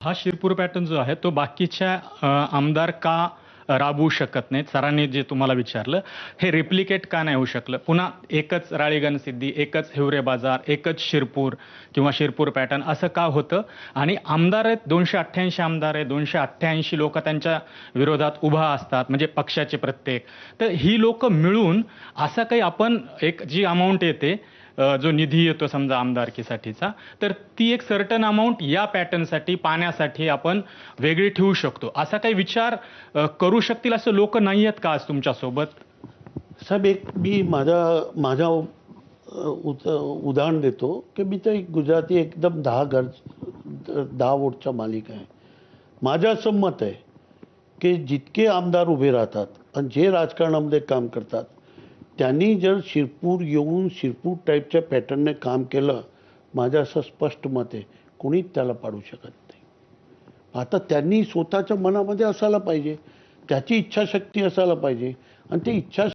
हा शिरपूर पॅटर्न जो आहे तो बाकीच्या आमदार का राबवू शकत नाहीत? सरांनी जे तुम्हाला विचारलं हे रिप्लिकेट का नाही होऊ शकलं? पुन्हा एकच राळीगण सिद्धी एकच हिवरे बाजार एकच शिरपूर किंवा शिरपूर पॅटर्न असं का होतं? आणि आमदार आहेत दोनशे अठ्ठ्याऐंशी आमदार आहे दोनशे अठ्ठ्याऐंशी लोक त्यांच्या विरोधात उभा असतात म्हणजे पक्षाचे प्रत्येक. तर ही लोक मिळून असं काही आपण एक जी अमाऊंट येते जो निधी येतो समजा आमदारकीसाठीचा तर ती एक सर्टन अमाऊंट या पॅटर्नसाठी पाण्यासाठी आपण वेगळी ठेवू शकतो. असा काही विचार करू शकतील असं लोक नाही आहेत का आज तुमच्यासोबत साहेब एक मी माझा माझा उदाहरण देतो की मी तर एक गुजराती एकदम दहा घर दहा वोटचा मालिक आहे. माझं असं मत आहे की जितके आमदार उभे राहतात आणि जे राजकारणामध्ये काम करतात त्यांनी जर शिरपूर येऊन शिरपूर टाईपच्या पॅटर्नने काम केलं माझं असं स्पष्ट मत आहे. कोणीच त्याला पाडू शकत नाही. आता त्यांनी स्वतःच्या मनामध्ये असायला पाहिजे. त्याची इच्छाशक्ती असायला पाहिजे. आणि ती इच्छा